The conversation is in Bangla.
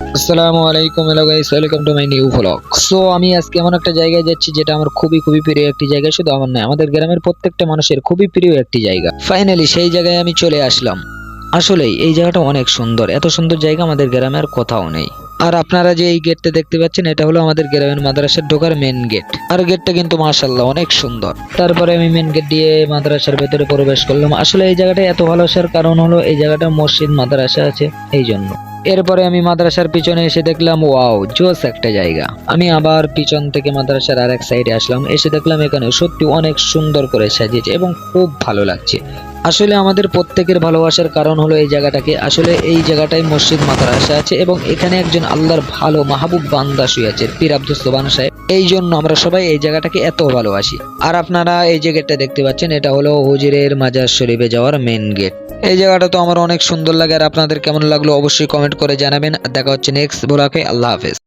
আসসালামু আলাইকুম, hello guys welcome to my new vlog so আমি আজকে এমন একটা জায়গায় যাচ্ছি যেটা আমার খুবই খুবই প্রিয় একটি জায়গা, শুধু আমার নয়, আমাদের গ্রামের প্রত্যেকটা মানুষের খুবই প্রিয় একটি জায়গা। ফাইনালি সেই জায়গায় আমি চলে আসলাম। আসলেই, এই জায়গাটা অনেক সুন্দর, এত সুন্দর জায়গা আমাদের গ্রামে আর কোথাও নেই। আর আপনারা যে এই গেটটা দেখতে পাচ্ছেন, এটা হলো আমাদের গ্রামের মাদ্রাসার ঢোকার মেন গেট আর গেটটা কিন্তু মাশাল্লাহ অনেক সুন্দর। তারপরে আমি মেন গেট দিয়ে মাদ্রাসার ভেতরে প্রবেশ করলাম। আসলে এই জায়গাটা এত ভালো আসার কারণ হলো, এই জায়গাটা মসজিদ, মাদ্রাসা আছে এই জন্য এরপরে আমি মাদ্রাসার পিছনে এসে দেখলাম, ওয়াও, জোস একটা জায়গা। আমি আবার পিছন থেকে মাদ্রাসার আরেক সাইডে আসলাম, এসে দেখলাম এখানে সত্যি অনেক সুন্দর করে সাজিয়েছে এবং খুব ভালো লাগছে। আসলে আমাদের প্রত্যেকের ভালোবাসার কারণ হলো এই জায়গাটাকে। আসলে এই জায়গাটায় মসজিদ, মাদ্রাসা আছে এবং এখানে একজন আল্লাহর ভালো মাহবুব বান্দা শুয়ে আছে, পীর আব্দুল সোবান সাহেব। এই জন্য আমরা সবাই এই জায়গাটাকে এত ভালোবাসি। আর আপনারা এই যে গেটটা দেখতে পাচ্ছেন, এটা হলো হুজিরের মাজার শরীফে যাওয়ার মেন গেট এই জায়গাটা তো আমার অনেক সুন্দর লাগে, আর আপনাদের কেমন লাগল অবশ্যই কমেন্ট করে জানাবেন। দেখা হচ্ছে নেক্সট ব্লকে আল্লাহ হাফেজ।